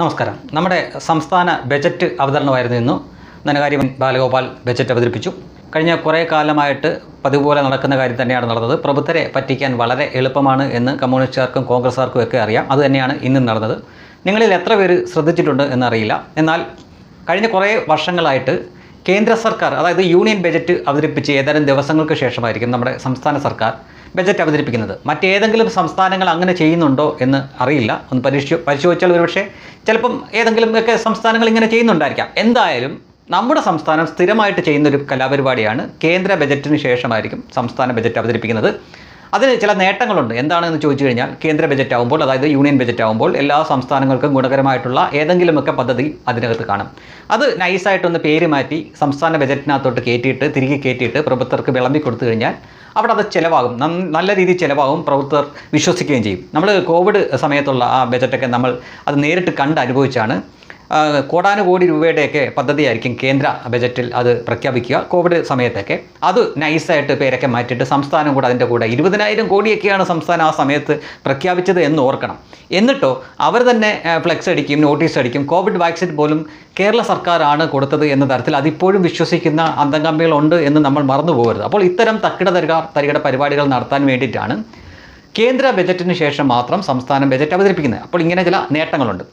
നമസ്കാരം. നമ്മുടെ സംസ്ഥാന ബജറ്റ് അവതരണമായിരുന്നു ഇന്നു. ധനകാര്യമന്ത്രി ബാലഗോപാൽ ബജറ്റ് അവതരിപ്പിച്ചു. കഴിഞ്ഞ കുറേ കാലമായിട്ട് പതിവ് പോലെ നടക്കുന്ന കാര്യം തന്നെയാണ് നടന്നത്. പ്രബുദ്ധരെ പറ്റിക്കാൻ വളരെ എളുപ്പമാണ് എന്ന് കമ്മ്യൂണിസ്റ്റുകാർക്കും കോൺഗ്രസ്സുകാർക്കും ഒക്കെ അറിയാം. അത് തന്നെയാണ് ഇന്നും നടന്നത്. നിങ്ങളിൽ എത്ര പേര് ശ്രദ്ധിച്ചിട്ടുണ്ട് എന്നറിയില്ല. എന്നാൽ കഴിഞ്ഞ കുറേ വർഷങ്ങളായിട്ട് കേന്ദ്ര സർക്കാർ അതായത് യൂണിയൻ ബജറ്റ് അവതരിപ്പിച്ച് ഏതാനും ദിവസങ്ങൾക്ക് ശേഷമായിരിക്കും നമ്മുടെ സംസ്ഥാന സർക്കാർ ബജറ്റ് അവതരിപ്പിക്കുന്നത്. മറ്റേതെങ്കിലും സംസ്ഥാനങ്ങൾ അങ്ങനെ ചെയ്യുന്നുണ്ടോ എന്ന് അറിയില്ല. ഒന്ന് പരിശോ പരിശോധിച്ചാൽ ഒരുപക്ഷെ ചിലപ്പം ഏതെങ്കിലുമൊക്കെ സംസ്ഥാനങ്ങൾ ഇങ്ങനെ ചെയ്യുന്നുണ്ടായിരിക്കാം. എന്തായാലും നമ്മുടെ സംസ്ഥാനം സ്ഥിരമായിട്ട് ചെയ്യുന്നൊരു കലാപരിപാടിയാണ് കേന്ദ്ര ബജറ്റിന് ശേഷമായിരിക്കും സംസ്ഥാന ബജറ്റ് അവതരിപ്പിക്കുന്നത്. അതിന് ചില നേട്ടങ്ങളുണ്ട്. എന്താണെന്ന് ചോദിച്ചു കഴിഞ്ഞാൽ കേന്ദ്ര ബജറ്റ് ആകുമ്പോൾ അതായത് യൂണിയൻ ബജറ്റ് ആകുമ്പോൾ എല്ലാ സംസ്ഥാനങ്ങൾക്കും ഗുണകരമായിട്ടുള്ള ഏതെങ്കിലുമൊക്കെ പദ്ധതി അതിനകത്ത് കാണും. അത് നൈസായിട്ടൊന്ന് പേര് മാറ്റി സംസ്ഥാന ബജറ്റിനകത്തോട്ട് കയറ്റിയിട്ട് തിരികെ കയറ്റിയിട്ട് പ്രഭുത്വർക്ക് വിളമ്പി കൊടുത്തു കഴിഞ്ഞാൽ അവിടെ അത് ചിലവാകും നല്ല രീതിയിൽ ചിലവാകും പ്രവർത്തകർ വിശ്വസിക്കുകയും ചെയ്യും. നമ്മൾ കോവിഡ് സമയത്തുള്ള ആ ബജറ്റൊക്കെ നമ്മൾ അത് നേരിട്ട് കണ്ട് അനുഭവിച്ചാണ് കോടാനുകോടി രൂപയുടെയൊക്കെ പദ്ധതിയായിരിക്കും കേന്ദ്ര ബജറ്റിൽ അത് പ്രഖ്യാപിക്കുക കോവിഡ് സമയത്തൊക്കെ. അത് നൈസായിട്ട് പേരൊക്കെ മാറ്റിയിട്ട് സംസ്ഥാനം കൂടെ അതിന്റെ കൂടെ ഇരുപതിനായിരം കോടിയൊക്കെയാണ് സംസ്ഥാനം ആ സമയത്ത് പ്രഖ്യാപിച്ചത് എന്ന് ഓർക്കണം. എന്നിട്ടോ അവർ തന്നെ ഫ്ലെക്സ് അടിക്കും നോട്ടീസ് അടിക്കും കോവിഡ് വാക്സിൻ പോലും കേരള സർക്കാരാണ് കൊടുത്തത് എന്ന തരത്തിൽ അതിപ്പോഴും വിശ്വസിക്കുന്ന അന്തംകമ്പികളുണ്ട് എന്ന് നമ്മൾ മറന്നു പോകരുത്. അപ്പോൾ ഇത്തരം തക്കിട തരിക തരികട പരിപാടികൾ നടത്താൻ വേണ്ടിയിട്ടാണ് കേന്ദ്ര ബജറ്റിന് ശേഷം മാത്രം സംസ്ഥാനം ബജറ്റ് അവതരിപ്പിക്കുന്നത്. അപ്പോൾ ഇങ്ങനെ ചില നേട്ടങ്ങളുണ്ട്.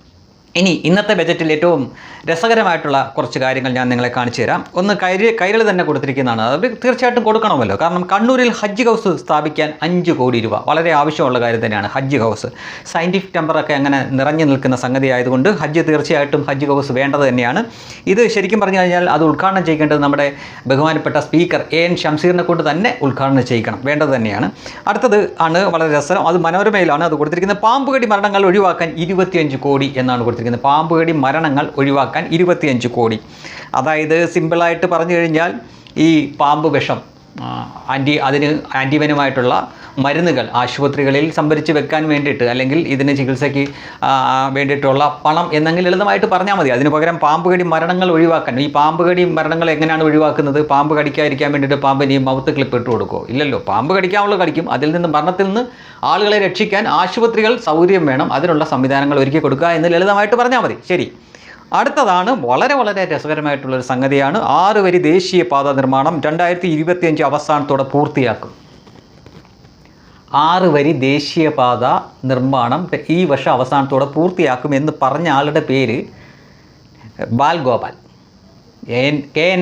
ഇനി ഇന്നത്തെ ബജറ്റിൽ ഏറ്റവും രസകരമായിട്ടുള്ള കുറച്ച് കാര്യങ്ങൾ ഞാൻ നിങ്ങളെ കാണിച്ചു തരാം. ഒന്ന് കൈര കൈരൾ തന്നെ കൊടുത്തിരിക്കുന്നതാണ്. അത് തീർച്ചയായിട്ടും കൊടുക്കണമല്ലോ. കാരണം കണ്ണൂരിൽ ഹജ്ജ് ഹൗസ് സ്ഥാപിക്കാൻ അഞ്ച് കോടി രൂപ. വളരെ ആവശ്യമുള്ള കാര്യം തന്നെയാണ് ഹജ്ജ് ഹൗസ്. സയന്റിഫിക് ടെമ്പറൊക്കെ അങ്ങനെ നിറഞ്ഞു നിൽക്കുന്ന സംഗതി ആയതുകൊണ്ട് ഹജ്ജ് തീർച്ചയായിട്ടും ഹജ്ജ് ഹൗസ് വേണ്ടത് തന്നെയാണ്. ഇത് ശരിക്കും പറഞ്ഞു കഴിഞ്ഞാൽ അത് ഉദ്ഘാടനം ചെയ്യേണ്ടത് നമ്മുടെ ബഹുമാനപ്പെട്ട സ്പീക്കർ എ എൻ ഷംസീറിനെ കൊണ്ട് തന്നെ ഉദ്ഘാടനം ചെയ്യിക്കണം. വേണ്ടത് തന്നെയാണ്. അടുത്തത് ആണ് വളരെ രസം അത് മനോരമയിലാണ്. അത് കൊടുത്തിരിക്കുന്നത് പാമ്പുകടി മരണങ്ങൾ ഒഴിവാക്കാൻ ഇരുപത്തിയഞ്ച് കോടി എന്നാണ് കൊടുത്തിരിക്കുന്നത്. പാമ്പുകടി മരണങ്ങൾ ഒഴിവാക്കാൻ ഇരുപത്തിയഞ്ച് കോടി. അതായത് സിമ്പിളായിട്ട് പറഞ്ഞു കഴിഞ്ഞാൽ ഈ പാമ്പ് വിഷം. ആന്റി അതിന് ആന്റിവനുമായിട്ടുള്ള മരുന്നുകൾ ആശുപത്രികളിൽ സംഭരിച്ച് വെക്കാൻ വേണ്ടിയിട്ട് അല്ലെങ്കിൽ ഇതിന് ചികിത്സയ്ക്ക് വേണ്ടിയിട്ടുള്ള പണം എന്നെങ്കിൽ ലളിതമായിട്ട് പറഞ്ഞാൽ മതി. അതിന് പകരം പാമ്പ് കടി മരണങ്ങൾ ഒഴിവാക്കാൻ. ഈ പാമ്പ് കടി മരണങ്ങൾ എങ്ങനെയാണ് ഒഴിവാക്കുന്നത്? പാമ്പ് കടിക്കാതിരിക്കാൻ വേണ്ടിയിട്ട് പാമ്പിന് ഈ മൗത്ത് ക്ലിപ്പ് ഇട്ട് കൊടുക്കുമോ ഇല്ലല്ലോ. പാമ്പ് കടിക്കാനുള്ള കടിക്കും. അതിൽ നിന്ന് മരണത്തിൽ നിന്ന് ആളുകളെ രക്ഷിക്കാൻ ആശുപത്രികൾ സൗകര്യം വേണം. അതിനുള്ള സംവിധാനങ്ങൾ ഒരുക്കി കൊടുക്കുക എന്ന് ലളിതമായിട്ട് പറഞ്ഞാൽ മതി. ശരി. അടുത്തതാണ് വളരെ വളരെ രസകരമായിട്ടുള്ളൊരു സംഗതിയാണ് ആറ് വരി ദേശീയപാത നിർമ്മാണം രണ്ടായിരത്തി ഇരുപത്തിയഞ്ച് അവസാനത്തോടെ പൂർത്തിയാക്കും. ആറ് വരി ദേശീയപാത നിർമ്മാണം ഈ വർഷം അവസാനത്തോടെ പൂർത്തിയാക്കും എന്ന് പറഞ്ഞ ആളുടെ പേര് ബാൽഗോപാൽ എൻ കെ എൻ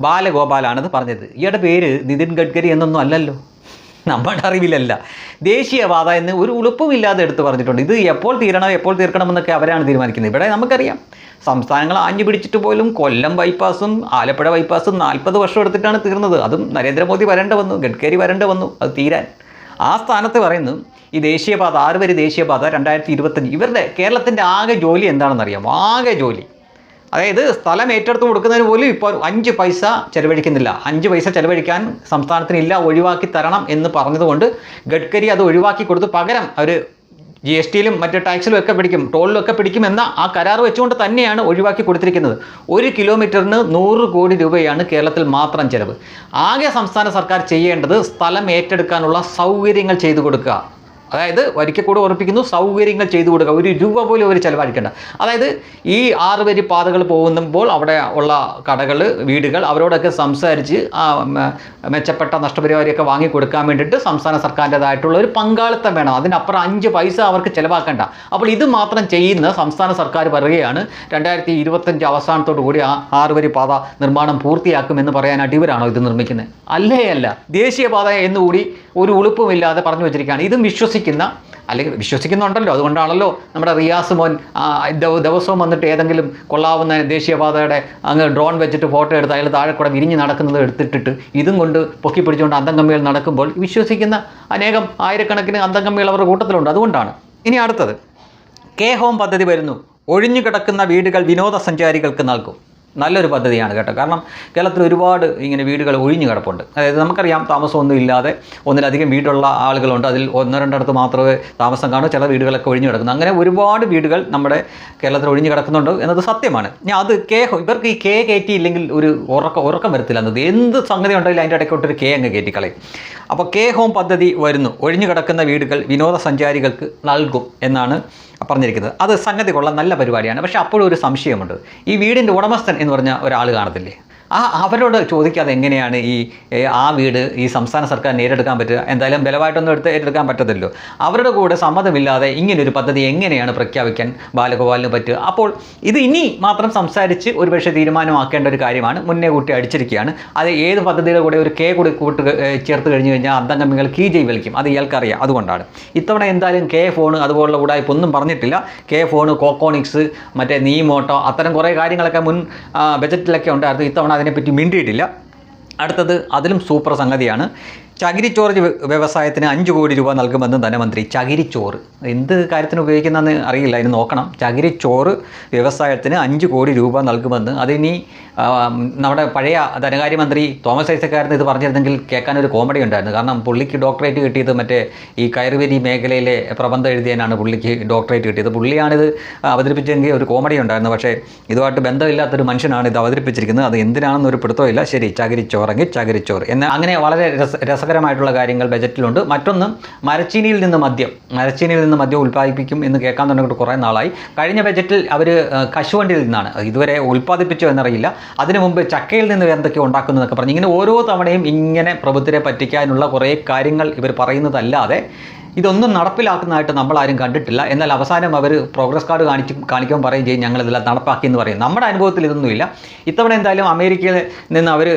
ബാലഗോപാലാണെന്ന് പറഞ്ഞത്. ഇയാളുടെ പേര് നിതിൻ ഗഡ്കരി എന്നൊന്നും അല്ലല്ലോ. നമ്മുടെ അറിവിലല്ല. ദേശീയപാത എന്ന് ഒരു ഉളുപ്പുമില്ലാതെ എടുത്തു പറഞ്ഞിട്ടുണ്ട്. ഇത് എപ്പോൾ തീരണം എപ്പോൾ തീർക്കണം എന്നൊക്കെ അവരാണ് തീരുമാനിക്കുന്നത്. ഇവിടെ നമുക്കറിയാം. സംസ്ഥാനങ്ങൾ ആഞ്ഞു പിടിച്ചിട്ട് പോലും കൊല്ലം ബൈപ്പാസും ആലപ്പുഴ ബൈപ്പാസും നാൽപ്പത് വർഷം എടുത്തിട്ടാണ് തീർന്നത്. അതും നരേന്ദ്രമോദി വരേണ്ട വന്നു ഗഡ്കരി വരേണ്ട വന്നു. അത് തീരാൻ. ആ സ്ഥാനത്ത് പറയുന്നു ഈ ദേശീയപാത ആറ് വരി ദേശീയപാത രണ്ടായിരത്തി ഇരുപത്തഞ്ച് ഇവരുടെ കേരളത്തിന്റെ ആകെ ജോലി എന്താണെന്നറിയാം ആകെ ജോലി. അതായത് സ്ഥലം ഏറ്റെടുത്ത് കൊടുക്കുന്നതിന് പോലും ഇപ്പോൾ അഞ്ച് പൈസ ചെലവഴിക്കുന്നില്ല. അഞ്ച് പൈസ ചെലവഴിക്കാൻ സംസ്ഥാനത്തിന് ഇല്ല ഒഴിവാക്കി തരണം എന്ന് പറഞ്ഞതുകൊണ്ട് ഗഡ്കരി അത് ഒഴിവാക്കി കൊടുത്ത് പകരം അവർ ജി എസ് ടിയിലും മറ്റ് ടാക്സിലും ഒക്കെ പിടിക്കും ടോളിലും ഒക്കെ പിടിക്കും എന്ന ആ കരാർ വെച്ചുകൊണ്ട് തന്നെയാണ് ഒഴിവാക്കി കൊടുത്തിരിക്കുന്നത്. ഒരു കിലോമീറ്ററിന് നൂറ് കോടി രൂപയാണ് കേരളത്തിൽ മാത്രം ചെലവ്. ആകെ സംസ്ഥാന സർക്കാർ ചെയ്യേണ്ടത് സ്ഥലം ഏറ്റെടുക്കാനുള്ള സൗകര്യങ്ങൾ ചെയ്തു കൊടുക്കുക. അതായത് വരിക്കക്കൂട് കൂടെ ഉറപ്പിക്കുന്നു സൗകര്യങ്ങൾ ചെയ്തു കൊടുക്കുക. ഒരു രൂപ പോലും അവർ ചിലവഴിക്കേണ്ട. അതായത് ഈ ആറ് വരി പാതകൾ പോകുമ്പോൾ അവിടെ ഉള്ള കടകൾ വീടുകൾ അവരോടൊക്കെ സംസാരിച്ച് മെച്ചപ്പെട്ട നഷ്ടപരിഹാരമൊക്കെ വാങ്ങിക്കൊടുക്കാൻ വേണ്ടിയിട്ട് സംസ്ഥാന സർക്കാരിന്റെതായിട്ടുള്ള ഒരു പങ്കാളിത്തം വേണം. അതിനപ്പുറം അഞ്ച് പൈസ അവർക്ക് ചിലവാക്കേണ്ട. അപ്പോൾ ഇത് മാത്രം ചെയ്യുന്ന സംസ്ഥാന സർക്കാർ പറയുകയാണ് രണ്ടായിരത്തി ഇരുപത്തഞ്ച് അവസാനത്തോടു കൂടി ആ ആറ് വരി പാത നിർമ്മാണം പൂർത്തിയാക്കുമെന്ന് പറയാനായിട്ട് ഇവരാണോ ഇത് നിർമ്മിക്കുന്നത്? അല്ലേ അല്ല. ദേശീയപാത എന്നുകൂടി ഒരു ഉളുപ്പുമില്ലാതെ പറഞ്ഞു വെച്ചിരിക്കുകയാണ്. ഇതും വിശ്വസിക്കുന്ന അല്ലെങ്കിൽ വിശ്വസിക്കുന്നുണ്ടല്ലോ അതുകൊണ്ടാണല്ലോ നമ്മുടെ റിയാസ് മോൻ ദിവസവും വന്നിട്ട് ഏതെങ്കിലും കൊള്ളാവുന്ന ദേശീയപാതയുടെ അങ്ങ് ഡ്രോൺ വെച്ചിട്ട് ഫോട്ടോ എടുത്ത് അയാൾ താഴെ കൂടെ വിരിഞ്ഞ് നടക്കുന്നത് എടുത്തിട്ടിട്ട് ഇതും കൊണ്ട് പൊക്കി പിടിച്ചുകൊണ്ട് അന്തംകമ്മികൾ നടക്കുമ്പോൾ വിശ്വസിക്കുന്ന അനേകം ആയിരക്കണക്കിന് അന്തംകമ്മികൾ അവരുടെ കൂട്ടത്തിലുണ്ട്. അതുകൊണ്ടാണ്. ഇനി അടുത്തത്. കെ ഹോം പദ്ധതി വരുന്നു. ഒഴിഞ്ഞു കിടക്കുന്ന വീടുകൾ വിനോദസഞ്ചാരികൾക്ക് നൽകും. നല്ലൊരു പദ്ധതിയാണ് കേട്ടോ. കാരണം കേരളത്തിൽ ഒരുപാട് ഇങ്ങനെ വീടുകൾ ഒഴിഞ്ഞു കിടപ്പുണ്ട്. അതായത് നമുക്കറിയാം താമസമൊന്നും ഇല്ലാതെ ഒന്നിലധികം വീടുള്ള ആളുകളുണ്ട്. അതിൽ ഒന്നോ രണ്ടിടത്ത് മാത്രമേ താമസം കാണൂ. ചില വീടുകളൊക്കെ ഒഴിഞ്ഞു കിടക്കുന്നു. അങ്ങനെ ഒരുപാട് വീടുകൾ നമ്മുടെ കേരളത്തിൽ ഒഴിഞ്ഞു കിടക്കുന്നുണ്ട് എന്നത് സത്യമാണ്. ഞാൻ അത് കെ ഇവർക്ക് ഈ കെ കയറ്റിയില്ലെങ്കിൽ ഒരു ഉറക്കം ഉറക്കം വരത്തില്ല എന്നത് എന്ത് സംഗതി ഉണ്ടെങ്കിലും അതിന്റെ ഇടയ്ക്കോട്ട് ഒരു കെ അങ്ങ് കയറ്റിക്കളയും അപ്പോൾ കെ ഹോം പദ്ധതി വരുന്നു. ഒഴിഞ്ഞു കിടക്കുന്ന വീടുകൾ വിനോദസഞ്ചാരികൾക്ക് നൽകും എന്നാണ് പറഞ്ഞിരിക്കുന്നത്. അത് സംഗതി നല്ല പരിപാടിയാണ്. പക്ഷേ അപ്പോഴും ഒരു സംശയമുണ്ട്. ഈ വീടിന്റെ ഉടമസ്ഥൻ എന്ന് പറഞ്ഞ ഒരാൾ കാണത്തില്ലേ? ആ അവരോട് ചോദിക്കാതെ എങ്ങനെയാണ് ഈ ആ വീട് ഈ സംസ്ഥാന സർക്കാർ നേരിടുക്കാൻ പറ്റുക? എന്തായാലും ബലമായിട്ടൊന്നും എടുത്ത് ഏറ്റെടുക്കാൻ പറ്റത്തില്ലല്ലോ. അവരുടെ കൂടെ സമ്മതമില്ലാതെ ഇങ്ങനൊരു പദ്ധതി എങ്ങനെയാണ് പ്രഖ്യാപിക്കാൻ ബാലഗോപാലിന് പറ്റുക? അപ്പോൾ ഇത് ഇനി മാത്രം സംസാരിച്ച് ഒരുപക്ഷെ തീരുമാനമാക്കേണ്ട ഒരു കാര്യമാണ്. മുന്നേ കൂട്ടി അടിച്ചിരിക്കുകയാണ്. അത് ഏത് പദ്ധതിയുടെ കൂടെ ഒരു കെ കൂടി കൂട്ട് ചേർത്ത് കഴിഞ്ഞ് കഴിഞ്ഞാൽ അന്തംഗമികൾ കീ ജെ വിളിക്കും. അത് ഇയാൾക്കറിയാം. അതുകൊണ്ടാണ്. ഇത്തവണ എന്തായാലും കെ ഫോൺ അതുപോലുള്ള ഉടായ്പ ഒന്നും പറഞ്ഞിട്ടില്ല. കെ ഫോൺ കോക്കോണിക്സ് മറ്റേ നീമോട്ടോ അത്തരം കുറേ കാര്യങ്ങളൊക്കെ മുൻ ബജറ്റിലൊക്കെ ഉണ്ടായിരുന്നു. ഇത്തവണ അതിനെപ്പറ്റി മിണ്ടിയിട്ടില്ല. അടുത്തത് അതിലും സൂപ്പർ സംഗതിയാണ്. ചകിരിച്ചോറ് വ്യ- വ്യവസായത്തിന് അഞ്ച് കോടി രൂപ നൽകുമെന്ന് ധനമന്ത്രി. ചകിരിച്ചോറ്. എന്ത് കാര്യത്തിന് ഉപയോഗിക്കുന്നതെന്ന് അറിയില്ല. അതിന് നോക്കണം. ചകിരിച്ചോറ് വ്യവസായത്തിന് അഞ്ച് കോടി രൂപ നൽകുമെന്ന്. അതിനി നമ്മുടെ പഴയ ധനകാര്യമന്ത്രി തോമസ് ഐസക്കാരൻ ഇത് പറഞ്ഞിരുന്നെങ്കിൽ കേൾക്കാൻ ഒരു കോമഡി ഉണ്ടായിരുന്നു. കാരണം പുള്ളിക്ക് ഡോക്ടറേറ്റ് കിട്ടിയത് മറ്റേ ഈ കയറുവരി മേഖലയിലെ പ്രബന്ധം എഴുതിയതിനാണ് പുള്ളിക്ക് ഡോക്ടറേറ്റ് കിട്ടിയത്. പുള്ളിയാണിത് അവതരിപ്പിച്ചെങ്കിൽ ഒരു കോമഡി ഉണ്ടായിരുന്നു. പക്ഷേ ഇതുമായിട്ട് ബന്ധമില്ലാത്തൊരു മനുഷ്യനാണ് ഇത് അവതരിപ്പിച്ചിരിക്കുന്നത്. അത് എന്തിനാണെന്നൊരു പിടുത്തമില്ല. ശരി ചകിരിച്ചോറെങ്കിൽ ചകിരിച്ചോറ്. എന്നാൽ അങ്ങനെ വളരെ രസ രസകരമായിട്ടുള്ള കാര്യങ്ങൾ ബജറ്റിലുണ്ട്. മറ്റൊന്ന് മരച്ചീനിയിൽ നിന്ന് മദ്യം. മരച്ചീനിയിൽ നിന്ന് മദ്യം ഉൽപ്പാദിപ്പിക്കും എന്ന് കേൾക്കാൻ തുടങ്ങിയിട്ട് കുറേ നാളായി. കഴിഞ്ഞ ബജറ്റിൽ അവർ കശുവണ്ടിയിൽ നിന്നാണ്. ഇതുവരെ ഉൽപ്പാദിപ്പിച്ചോ എന്നറിയില്ല. അതിനു മുമ്പ് ചക്കയിൽ നിന്ന് എന്തൊക്കെ ഉണ്ടാക്കുന്നതൊക്കെ പറഞ്ഞ്. ഇങ്ങനെ ഓരോ തവണയും ഇങ്ങനെ പ്രഭുത്തിനെ പറ്റിക്കാനുള്ള കുറേ കാര്യങ്ങൾ ഇവർ പറയുന്നതല്ലാതെ ഇതൊന്നും നടപ്പിലാക്കുന്നതായിട്ട് നമ്മൾ ആരും കണ്ടിട്ടില്ല. എന്നാൽ അവസാനം അവർ പ്രോഗ്രസ് കാർഡ് കാണിച്ച് കാണിക്കാൻ പറയും ചെയ്യും ഞങ്ങളിതെല്ലാം നടപ്പാക്കി എന്ന് പറയും. നമ്മുടെ അനുഭവത്തിൽ ഇതൊന്നുമില്ല ഇത്തവണ എന്തായാലും അമേരിക്കയിൽ നിന്ന് അവർ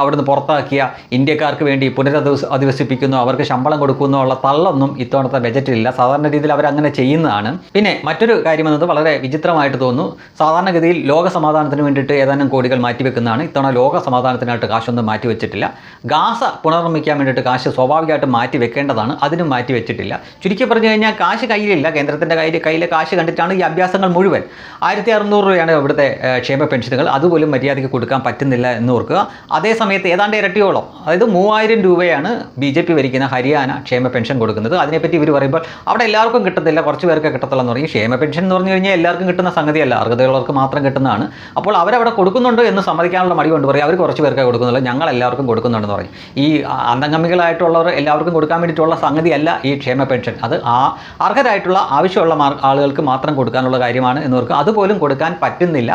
അവിടുന്ന് പുറത്താക്കിയ ഇന്ത്യക്കാർക്ക് വേണ്ടി പുനരധിവസ അധിവസിപ്പിക്കുന്നു അവർക്ക് ശമ്പളം കൊടുക്കുന്നു ഉള്ള തള്ളൊന്നും ഇത്തവണത്തെ ബജറ്റിലില്ല സാധാരണ രീതിയിൽ അവർ അങ്ങനെ ചെയ്യുന്നതാണ്. പിന്നെ മറ്റൊരു കാര്യം എന്നത് വളരെ വിചിത്രമായിട്ട് തോന്നുന്നു. സാധാരണഗതിയിൽ ലോക സമാധാനത്തിന് വേണ്ടിയിട്ട് ഏതാനും കോടികൾ മാറ്റിവെക്കുന്നതാണ്. ഇത്തവണ ലോക സമാധാനത്തിനായിട്ട് കാശൊന്നും മാറ്റിവെച്ചിട്ടില്ല. ഗാസ പുനർനിർമ്മിക്കാൻ വേണ്ടിയിട്ട് കാശ് സ്വാഭാവികമായിട്ട് മാറ്റി വെക്കേണ്ടതാണ് അതിനും മാറ്റി വെച്ചിട്ടില്ല ചുരുക്കി പറഞ്ഞു കഴിഞ്ഞാൽ കാശ് കയ്യിലില്ല. കേന്ദ്രത്തിന്റെ കയ്യിൽ കയ്യിലെ കാശ് കണ്ടിട്ടാണ് ഈ അഭ്യാസങ്ങൾ മുഴുവൻ. ആയിരത്തി അറുന്നൂറ് രൂപയാണ് ഇവിടുത്തെ ക്ഷേമ പെൻഷനുകൾ. അതുപോലും മര്യാദയ്ക്ക് കൊടുക്കാൻ പറ്റുന്നില്ല എന്ന് ഓർക്കുക. അതേ സമയത്ത് ഏതാണ്ട് ഇരട്ടിയോളം അതായത് മൂവായിരം രൂപയാണ് ബി ജെ പി ഭരിക്കുന്ന ഹരിയാന ക്ഷേമ പെൻഷൻ കൊടുക്കുന്നത്. അതിനെപ്പറ്റി ഇവർ പറയുമ്പോൾ അവിടെ എല്ലാവർക്കും കിട്ടത്തില്ല കുറച്ച് പേർക്ക് കിട്ടത്തുള്ളൂ എന്ന് പറയും. ക്ഷേമ പെൻഷൻ എന്ന് പറഞ്ഞു കഴിഞ്ഞാൽ എല്ലാവർക്കും കിട്ടുന്ന സംഗതിയല്ല. അർഹതയുള്ളവർക്ക് മാത്രം കിട്ടുന്നതാണ്. അപ്പോൾ അവരവിടെ കൊടുക്കുന്നുണ്ട് എന്ന് സമ്മതിക്കാനുള്ള മടി കൊണ്ട് പറയും. അവർ കുറച്ച് പേർക്കേ കൊടുക്കുന്നുള്ളൂ. ഞങ്ങൾ എല്ലാവർക്കും കൊടുക്കുന്നുണ്ടെന്ന് പറയും. ഈ അന്തംഗമികളായിട്ടുള്ളവർ എല്ലാവർക്കും കൊടുക്കാൻ വേണ്ടിയിട്ടുള്ള സംഗതിയല്ല ഈ ക്ഷേമ പെൻഷൻ. അത് ആ അർഹരായിട്ടുള്ള ആവശ്യമുള്ള ആളുകൾക്ക് മാത്രം കൊടുക്കാനുള്ള കാര്യമാണ് എന്നവർക്ക് അതുപോലും കൊടുക്കാൻ പറ്റുന്നില്ല.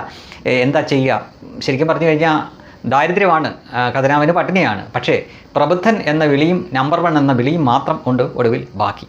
എന്താ ചെയ്യുക ശരിക്കും പറഞ്ഞു കഴിഞ്ഞാൽ ദാരിദ്ര്യമാണ് ഖജനാവിന് പട്ടിണിയാണ്. പക്ഷേ പ്രബുദ്ധൻ എന്ന വിളിയും നമ്പർ വൺ എന്ന വിളിയും മാത്രം ഉണ്ട് ഒടുവിൽ ബാക്കി.